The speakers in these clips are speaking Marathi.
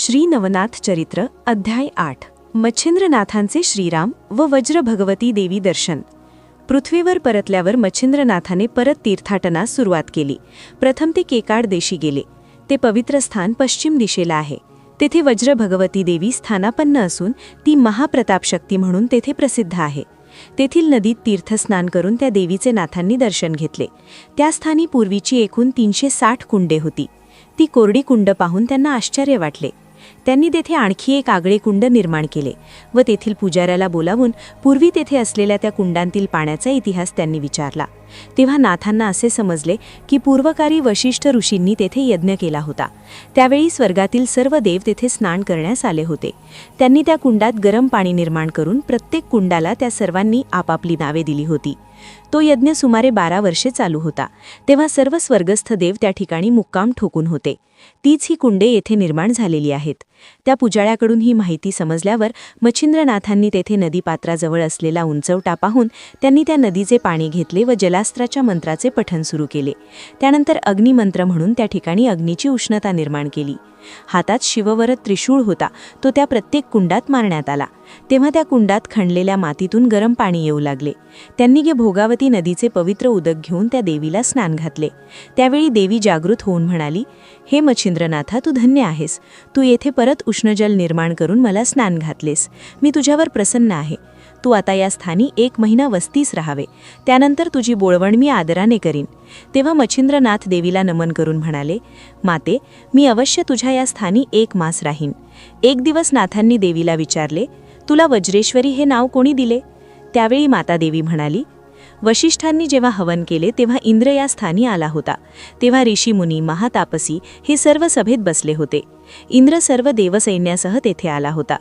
श्री नवनाथ चरित्र अध्याय आठ. मच्छिंद्रनाथांचे श्रीराम व वज्र भगवती देवी दर्शन. पृथ्वीवर परतल्यावर मच्छिंद्रनाथाने परत तीर्थाटनास सुरुवात केली. प्रथम ते केकाड देशी गेले. ते पवित्र स्थान पश्चिम दिशेला आहे. तेथे वज्र भगवती देवी स्थानापन्न असून ती महाप्रतापशक्ती म्हणून तेथे प्रसिद्ध आहे. तेथील नदीत तीर्थस्नान करून त्या देवीचे नाथांनी दर्शन घेतले. त्या स्थानी पूर्वीची एकूण तीनशे साठ कुंडे होती. ती कोरडी कुंड पाहून त्यांना आश्चर्य वाटले. त्यांनी तेथे आणखी एक आगळे कुंड निर्माण केले व तेथील पुजाऱ्याला बोलावून पूर्वी तेथे असलेल्या त्या कुंडांतील पाण्याचा इतिहास त्यांनी विचारला. तेव्हा नाथांना असे समजले की पूर्वकारी वशिष्ठ ऋषींनी तेथे यज्ञ केला होता. त्यावेळी स्वर्गातील सर्व देव तेथे स्नान करण्यास आले होते. त्यांनी त्या कुंडात गरम पाणी निर्माण करून प्रत्येक कुंडाला त्या सर्वांनी आपापली नावे दिली होती. तो यज्ञ सुमारे बारा वर्षे चालू होता. तेव्हा सर्व स्वर्गस्थ देव त्या ठिकाणी मुक्काम ठोकून होते. तीच ही कुंडे येथे निर्माण झालेली आहेत. त्या पुजाळ्याकडून ही माहिती समजल्यावर मच्छिंद्रनाथांनी तेथे नदीपात्राजवळ असलेला उंचवटा पाहून त्यांनी त्या नदीचे पाणी घेतले व जलास्त्राच्या मंत्राचे पठण सुरू केले. त्यानंतर अग्निमंत्र म्हणून त्या ठिकाणी अग्नीची उष्णता निर्माण केली. हातात शिववरत त्रिशूळ होता तो त्या प्रत्येक कुंडात मारण्यात आला. तेव्हा त्या कुंडात खणलेल्या मातीतून गरम पाणी येऊ लागले. त्यांनी गे भोगावती नदीचे पवित्र उदक घेऊन त्या देवीला स्नान घातले. त्यावेळी देवी जागृत होऊन म्हणाली हे मच्छिंद्रनाथा तू धन्य आहेस. तू येथे परत उष्णजल निर्माण करून मला स्नान घातलेस. मी तुझ्यावर प्रसन्न आहे. तू आता या स्थानी एक महिना वस्तीस राहावे. त्यानंतर तुझी बोळवण मी आदराने करीन. तेव्हा मच्छिंद्रनाथ देवीला नमन करून म्हणाले माते मी अवश्य तुझ्या या स्थानी एक मास राहीन. एक दिवस नाथांनी देवीला विचारले तुला वज्रेश्वरी हे नाव कोणी दिले? त्यावेळी माता देवी म्हणाली वशिष्ठांनी जेव्हा हवन केले तेव्हा इंद्र या स्थानी आला होता. तेव्हा ऋषीमुनी महातापसी हे सर्व सभेत बसले होते. इंद्र सर्व देवसैन्यासह तेथे आला होता.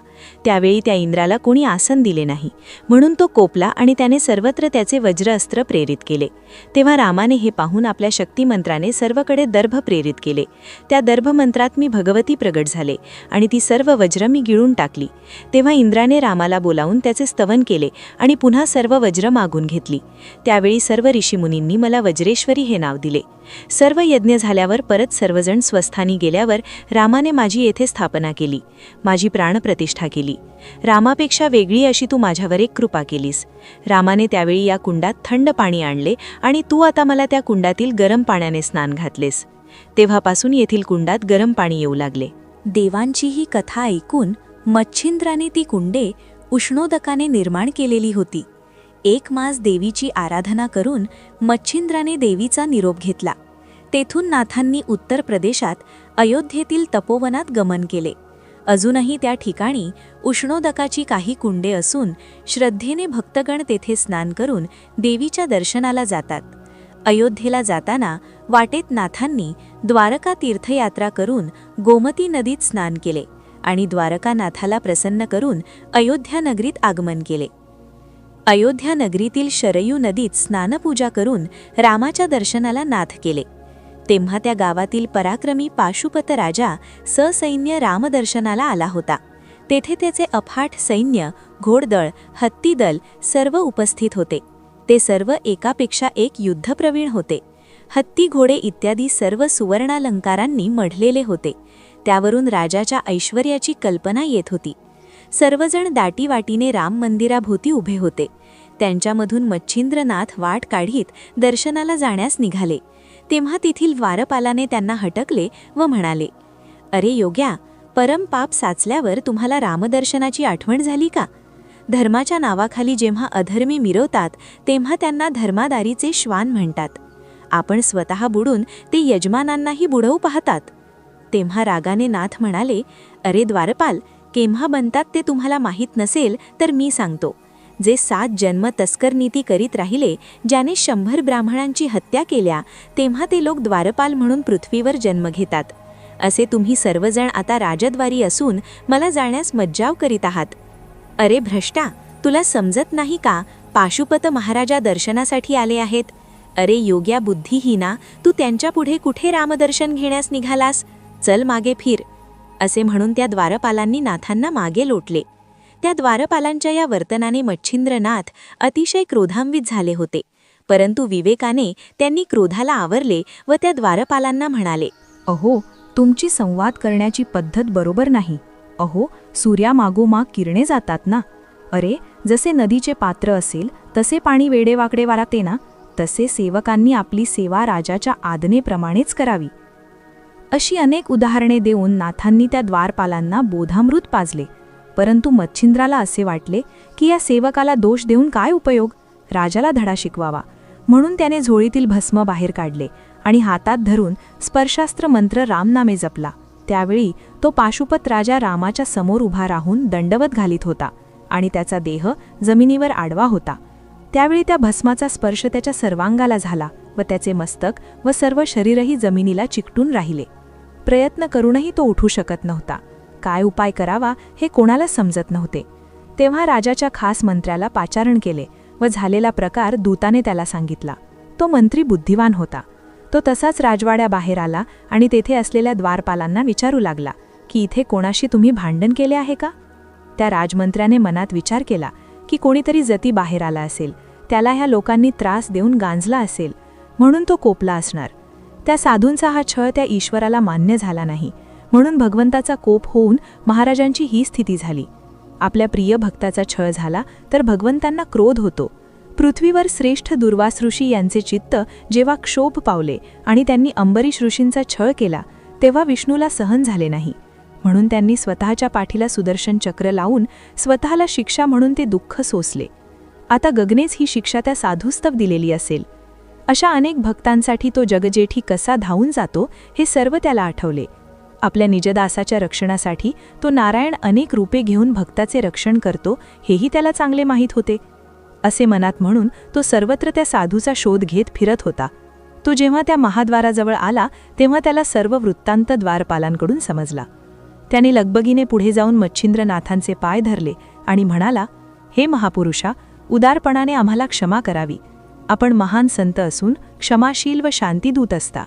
त्यावेळी त्या इंद्राला कोणी आसन दिले नाही. म्हणून तो कोपला आणि त्याने सर्वत्र त्याचे वज्र अस्त्र प्रेरित केले. तेव्हा रामाने हे पाहून आपल्या शक्तिमंत्राने सर्वकडे दर्भ प्रेरित केले. त्या दर्भमंत्रात मी भगवती प्रगट झाले आणि ती सर्व वज्र मी गिळून टाकली. तेव्हा इंद्राने रामाला बोलावून त्याचे स्तवन केले आणि पुन्हा सर्व वज्र मागून घेतली. त्यावेळी सर्व ऋषीमुनींनी मला वज्रेश्वरी हे नाव दिले. सर्व यज्ञ झाल्यावर परत सर्वजण स्वस्थानी गेल्यावर रामाने माझी येथे स्थापना केली माझी प्राणप्रतिष्ठा केली. रामापेक्षा वेगळी अशी तू माझ्यावर एक कृपा केलीस. रामाने त्यावेळी या कुंडात थंड पाणी आणले आणि तू आता मला त्या कुंडातील गरम पाण्याने स्नान घातलेस. तेव्हापासून येथील कुंडात गरम पाणी येऊ लागले. देवांची ही कथा ऐकून मच्छिंद्राने ती कुंडे उष्णोदकाने निर्माण केलेली होती. एक मास देवीची आराधना करून मच्छिंद्राने देवीचा निरोप घेतला. तेथून नाथांनी उत्तर प्रदेशात अयोध्येतील तपोवनात गमन केले. अजूनही त्या ठिकाणी उष्णोदकाची काही कुंडे असून श्रद्धेने भक्तगण तेथे स्नान करून देवीच्या दर्शनाला जातात. अयोध्येला जाताना वाटेत नाथांनी द्वारका तीर्थयात्रा करून गोमती नदीत स्नान केले आणि द्वारकानाथाला प्रसन्न करून अयोध्या नगरीत आगमन केले. अयोध्या नगरीतील शरयू नदीत स्नानपूजा करून रामाच्या दर्शनाला नाथ केले. तेव्हा त्या गावातील पराक्रमी पाशुपत राजा ससैन्य रामदर्शनाला आला होता. तेथे त्याचे अफाट सैन्य घोडदळ हत्तीदल सर्व उपस्थित होते. ते सर्व एकापेक्षा एक युद्धप्रवीण होते. हत्ती घोडे इत्यादी सर्व सुवर्णालंकारांनी मढलेले होते. त्यावरून राजाच्या ऐश्वर्याची कल्पना येत होती. सर्वजण दाटीवाटीने राम मंदिराभोवती उभे होते. त्यांच्यामधून मच्छिंद्रनाथ वाट काढीत दर्शनाला जाण्यास निघाले. तेव्हा तेथील द्वारपालाने त्यांना हटकले व म्हणाले अरे योग्या परम पाप साचल्यावर तुम्हाला रामदर्शनाची आठवण झाली का? धर्माच्या नावाखाली जेव्हा अधर्मी मिरवतात तेव्हा त्यांना धर्मादारीचे श्वान म्हणतात. आपण स्वतः बुडून ते यजमानांनाही बुडवू पाहतात. तेव्हा रागाने नाथ म्हणाले अरे द्वारपाल केव्हा बनतात ते तुम्हाला माहीत नसेल तर मी सांगतो. जे सात जन्म तस्करनीती करीत राहिले ज्याने शंभर ब्राह्मणांची हत्या केल्या तेव्हा ते लोक द्वारपाल म्हणून पृथ्वीवर जन्म घेतात. असे तुम्ही सर्वजण आता राजद्वारी असून मला जाण्यास मज्जाव करीत आहात. अरे भ्रष्टा तुला समजत नाही का पाशुपत महाराजा दर्शनासाठी आले आहेत? अरे योग्या बुद्धिहीना तू त्यांच्यापुढे कुठे रामदर्शन घेण्यास निघालास? चल मागे फिर. असे म्हणून त्या द्वारपालांनी नाथांना मागे लोटले. त्या द्वारपालांच्या या वर्तनाने मच्छिंद्रनाथ अतिशय क्रोधान्वित झाले होते. परंतु विवेकाने त्यांनी क्रोधाला आवरले व त्या द्वारपालांना म्हणाले अहो तुमची संवाद करण्याची पद्धत बरोबर नाही. अहो सूर्यामागोमाग किरणे जातात ना. अरे जसे नदीचे पात्र असेल तसे पाणी वेडेवाकडे वाराते ना. तसे सेवकांनी आपली सेवा राजाच्या आदनेप्रमाणेच करावी. अशी अनेक उदाहरणे देऊन नाथांनी त्या द्वारपालांना बोधामृत पाजले. परंतु मच्छिंद्राला असे वाटले की या सेवकाला दोष देऊन काय उपयोग? राजाला धडा शिकवावा. म्हणून त्याने झोळीतील भस्म बाहेर काढले आणि हातात धरून स्पर्शास्त्र मंत्र रामनामे जपला. त्यावेळी तो पाशुपत राजा रामाच्या समोर उभा राहून दंडवत घालीत होता आणि त्याचा देह जमिनीवर आडवा होता. त्यावेळी त्या भस्माचा स्पर्श त्याच्या सर्वांगाला झाला व त्याचे मस्तक व सर्व शरीरही जमिनीला चिकटून राहिले. प्रयत्न करूनही तो उठू शकत नव्हता. काय उपाय करावा हे कोणाला समजत नव्हते. तेव्हा राजाच्या खास मंत्र्याला पाचारण केले व झालेला प्रकार दूताने त्याला सांगितला. तो मंत्री बुद्धिवान होता. तो तसाच राजवाड्याबाहेर आला आणि तेथे असलेल्या द्वारपालांना विचारू लागला की इथे कोणाशी तुम्ही भांडण केले आहे का? त्या राजमंत्र्याने मनात विचार केला की कोणीतरी जती बाहेर आला असेल. त्याला ह्या लोकांनी त्रास देऊन गांजला असेल. म्हणून तो कोपला असणार. त्या साधूंचा हा छळ त्या ईश्वराला मान्य झाला नाही. म्हणून भगवंताचा कोप होऊन महाराजांची ही स्थिती झाली. आपल्या प्रिय भक्ताचा छळ झाला तर भगवंतांना क्रोध होतो. पृथ्वीवर श्रेष्ठ दुर्वास ऋषी यांचे चित्त जेव्हा क्षोभ पावले आणि त्यांनी अंबरीश ऋषींचा छळ केला तेव्हा विष्णूला सहन झाले नाही. म्हणून त्यांनी स्वतःच्या पाठीला सुदर्शन चक्र लावून स्वतःला शिक्षा म्हणून ते दुःख सोसले. आता गगनेच ही शिक्षा त्या साधुस्तव दिलेली असेल. अशा अनेक भक्तांसाठी तो जगजेठी कसा धावून जातो हे सर्व त्याला आठवले. आपल्या निजदासाच्या रक्षणासाठी तो नारायण अनेक रूपे घेऊन भक्ताचे रक्षण करतो हेही त्याला चांगले माहीत होते. असे मनात म्हणून तो सर्वत्र त्या साधूचा शोध घेत फिरत होता. तो जेव्हा त्या महाद्वाराजवळ आला तेव्हा त्याला सर्व वृत्तांत द्वारपालांकडून समजला. त्याने लगबगीने पुढे जाऊन मच्छिंद्रनाथांचे पाय धरले आणि म्हणाला हे महापुरुषा उदारपणाने आम्हाला क्षमा करावी. आपण महान संत असून क्षमाशील व शांतीदूत असता.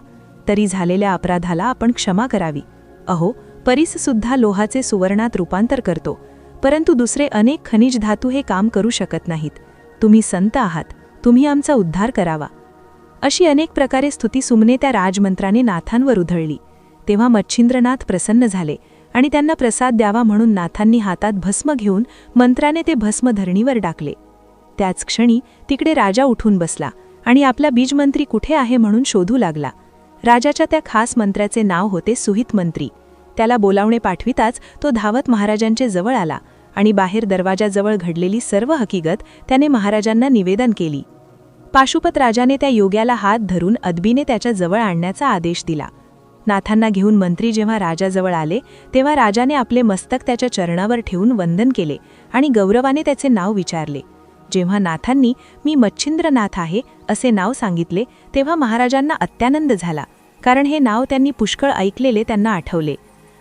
तरी झालेल्या अपराधाला आपण क्षमा करावी. अहो परीससुद्धा लोहाचे सुवर्णात रूपांतर करतो. परंतु दुसरे अनेक खनिज धातू हे काम करू शकत नाहीत. तुम्ही संत आहात. तुम्ही आमचा उद्धार करावा. अशी अनेक प्रकारे स्तुती सुमने त्या राजमंत्राने नाथांवर उधळली. तेव्हा मच्छिंद्रनाथ प्रसन्न झाले आणि त्यांना प्रसाद द्यावा म्हणून नाथांनी हातात भस्म घेऊन मंत्राने ते भस्म धरणीवर टाकले. त्याच क्षणी तिकडे राजा उठून बसला आणि आपला बीजमंत्री कुठे आहे म्हणून शोधू लागला. राजाच्या त्या खास मंत्र्याचे नाव होते सुहित मंत्री. त्याला बोलावणे पाठविताच तो धावत महाराजांचे जवळ आला आणि बाहेर दरवाजाजवळ घडलेली सर्व हकीकत त्याने महाराजांना निवेदन केली. पाशुपत राजाने त्या योग्याला हात धरून अदबीने त्याच्याजवळ आणण्याचा आदेश दिला. नाथांना घेऊन मंत्री जेव्हा राजाजवळ आले तेव्हा राजाने आपले मस्तक त्याच्या चरणावर ठेवून वंदन केले आणि गौरवाने त्याचे नाव विचारले. जेव्हा नाथांनी मी मच्छिंद्रनाथ आहे असे नाव सांगितले तेव्हा महाराजांना अत्यानंद झाला कारण हे नाव त्यांनी पुष्कळ ऐकलेले त्यांना आठवले.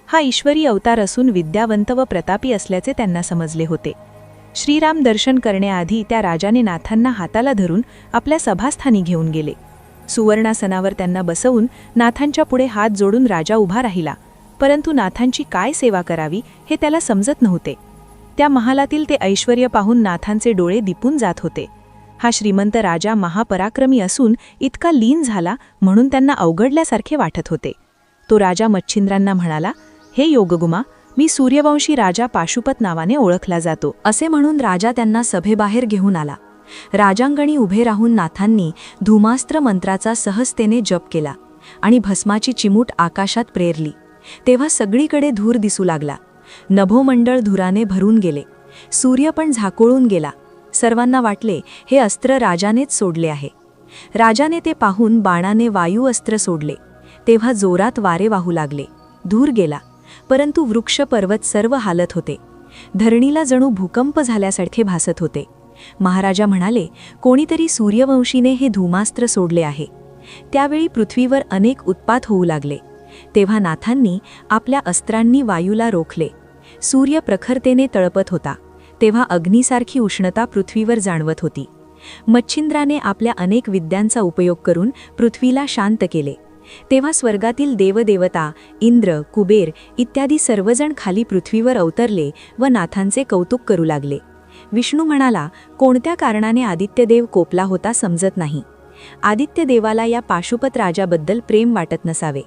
हा ईश्वरी अवतार असून विद्यावंत व प्रतापी असल्याचे त्यांना समजले होते. श्रीराम दर्शन करण्याआधी त्या राजाने नाथांना हाताला धरून आपल्या सभास्थानी घेऊन गेले. सुवर्णासनावर त्यांना बसवून नाथांच्या पुढे हात जोडून राजा उभा राहिला परंतु नाथांची काय सेवा करावी हे त्याला समजत नव्हते. त्या महालातील ते ऐश्वर पाहून नाथांचे डोळे दिपून जात होते. हा श्रीमंत राजा महापराक्रमी असून इतका लीन झाला म्हणून त्यांना अवघडल्यासारखे वाटत होते. तो राजा मच्छिंद्रांना म्हणाला हे योगगुमा मी सूर्यवंशी राजा पाशुपत नावाने ओळखला जातो असे म्हणून राजा त्यांना सभेबाहेर घेऊन आला. राजांगणी उभे राहून नाथांनी धूमास्त्र मंत्राचा सहजतेने जप केला आणि भस्माची चिमूट आकाशात प्रेरली. तेव्हा सगळीकडे धूर दिसू लागला. नभोमंडळ धुराने भरून गेले. सूर्य पण झाकोळून गेला. सर्वांना वाटले हे अस्त्र राजानेच सोडले आहे. राजाने ते पाहून बाणाने वायू अस्त्र सोडले. तेव्हा जोरात वारे वाहू लागले. धूर गेला. परंतु वृक्ष पर्वत सर्व हालत होते. धरणीला जणू भूकंप झाल्यासारखे भासत होते. महाराजा म्हणाले कोणीतरी सूर्यवंशीने हे धूमास्त्र सोडले आहे. त्यावेळी पृथ्वीवर अनेक उत्पात होऊ लागले. तेव्हा नाथांनी आपल्या अस्त्रांनी वायूला रोखले. सूर्य प्रखरतेने तळपत होता तेव्हा अग्नीसारखी उष्णता पृथ्वीवर जाणवत होती. मच्छिंद्राने आपल्या अनेक विद्यांचा उपयोग करून पृथ्वीला शांत केले. तेव्हा स्वर्गातील देवदेवता इंद्र कुबेर इत्यादी सर्वजण खाली पृथ्वीवर अवतरले व नाथांचे कौतुक करू लागले. विष्णू म्हणाला कोणत्या कारणाने आदित्यदेव कोपला होता समजत नाही. आदित्यदेवाला या पाशुपत राजाबद्दल प्रेम वाटत नसावे.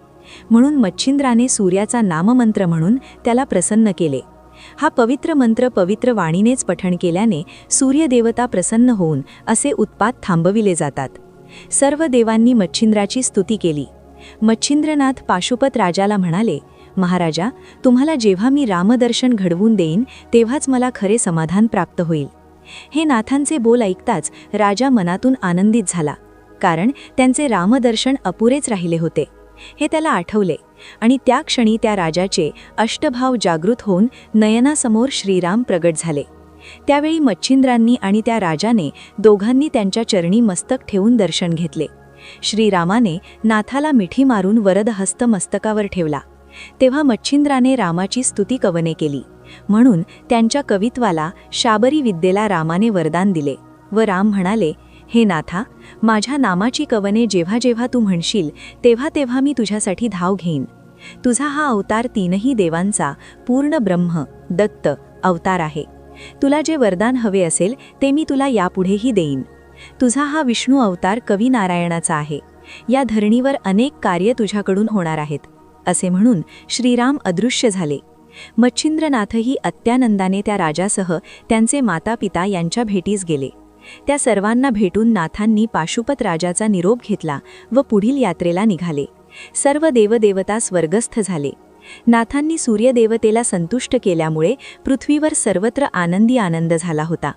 म्हणून मच्छिंद्राने सूर्याचा नाममंत्र म्हणून त्याला प्रसन्न केले. हा पवित्र मंत्र पवित्र वाणीनेच पठण केल्याने सूर्यदेवता प्रसन्न होऊन असे उत्पात थांबविले जातात. सर्व देवांनी मच्छिंद्राची स्तुती केली. मच्छिंद्रनाथ पाशुपत राजाला म्हणाले महाराजा तुम्हाला जेव्हा मी रामदर्शन घडवून देईन तेव्हाच मला खरे समाधान प्राप्त होईल. हे नाथांचे बोल ऐकताच राजा मनातून आनंदित झाला कारण त्यांचे रामदर्शन अपुरेच राहिले होते. हे त्याला आठवले. आणि त्या क्षणी त्या राजाचे अष्टभाव जागृत होऊन नयनासमोर श्रीराम प्रगट झाले. त्यावेळी मच्छिंद्रांनी आणि त्या राजाने दोघांनी त्यांच्या चरणी मस्तक ठेवून दर्शन घेतले. श्रीरामाने नाथाला मिठी मारून वरदहस्त मस्तकावर ठेवला. तेव्हा मच्छिंद्राने रामाची स्तुती कवने केली. म्हणून त्यांच्या कवित्वाला शाबरी विद्येला रामाने वरदान दिले व राम म्हणाले हे नाथा माझ्या नामाची कवने जेव्हा जेव्हा तू म्हणशील तेव्हा तेव्हा मी तुझ्यासाठी धाव घेईन. तुझा हा अवतार तीनही देवांचा पूर्ण ब्रह्म दत्त अवतार आहे. तुला जे वरदान हवे असेल ते मी तुला यापुढेही देईन. तुझा हा विष्णू अवतार कवी नारायणाचा आहे. या धरणीवर अनेक कार्य तुझ्याकडून होणार आहेत. असे म्हणून श्रीराम अदृश्य झाले. मच्छिंद्रनाथही अत्यानंदाने त्या राजासह त्यांचे माता पिता यांच्या भेटीस गेले. त्या सर्वांना भेटून नाथांनी पाशुपत राजाचा निरोप घेतला व पुढील यात्रेला निघाले. सर्व देवदेवता स्वर्गस्थ झाले. नाथांनी सूर्यदेवतेला संतुष्ट केल्यामुळे पृथ्वीवर सर्वत्र आनंदी आनंद झाला होता.